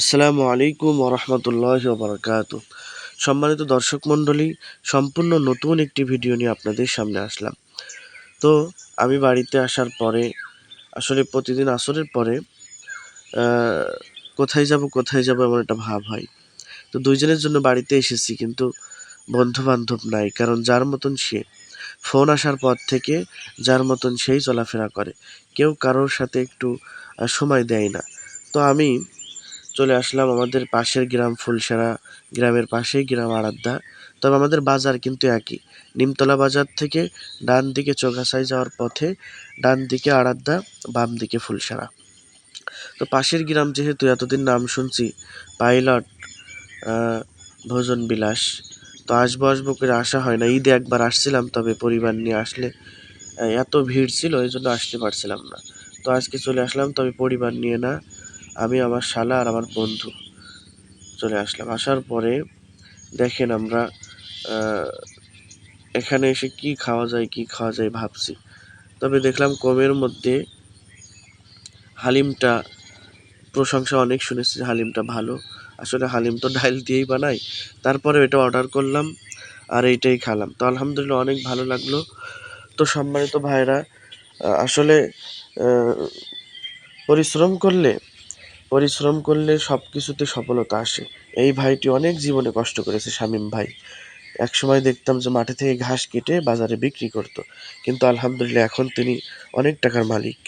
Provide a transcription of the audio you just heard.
আসসালামু আলাইকুম ওরহমতুল্লাহ বারকাত সম্মানিত দর্শক মণ্ডলী, সম্পূর্ণ নতুন একটি ভিডিও নিয়ে আপনাদের সামনে আসলাম। তো, আমি বাড়িতে আসার পরে, আসলে প্রতিদিন আসরের পরে কোথায় যাব কোথায় যাব এমন একটা ভাব হয়। তো দুইজনের জন্য বাড়িতে এসেছি কিন্তু বন্ধু বান্ধব নাই, কারণ যার মতন সে ফোন আসার পর থেকে যার মতন সেই চলাফেরা করে। কেউ কারোর সাথে একটু সময় দেয় না। তো আমি চলে আসলাম আমাদের পাশের গ্রাম ফুলসারা গ্রামের পাশেই গ্রাম আরাধ্যা। তবে আমাদের বাজার কিন্তু একই। নিমতলা বাজার থেকে ডান দিকে চোগাছাই যাওয়ার পথে ডান দিকে আরাধ্যা, বাম দিকে ফুলসারা। তো পাশের গ্রাম যেহেতু এতদিন নাম শুনছি, পাইলট ভোজন বিলাস, তো আসব আসব করে আসা হয় না। ঈদে একবার আসছিলাম, তবে পরিবার নিয়ে আসলে এত ভিড় ছিল এই জন্য আসতে পারছিলাম না। তো আজকে চলে আসলাম, তবে পরিবার নিয়ে না আমি, আমার শালা আর আমার বন্ধু চলে আসলাম। আসার পরে দেখেন আমরা এখানে এসে কি খাওয়া যায়, কি খাওয়া যায় ভাবছি। তবে দেখলাম কমের মধ্যে হালিমটা, প্রশংসা অনেক শুনেছি হালিমটা ভালো। আসলে হালিম তো ডাইল দিয়েই বানাই তারপরে এটা অর্ডার করলাম আর এইটাই খেলাম। তো আলহামদুলিল্লাহ অনেক ভালো লাগল। তো সম্মানিত ভাইরা আসলে পরিশ্রম করলে পরিশ্রম করলে সব কিছুতে সফলতা আসে। এই ভাইটি অনেক জীবনে কষ্ট করেছে, শামীম ভাই। এক সময় দেখতাম যে মাঠে থেকে ঘাস কেটে বাজারে বিক্রি করত। কিন্তু আলহামদুলিল্লাহ এখন তিনি অনেক টাকার মালিক।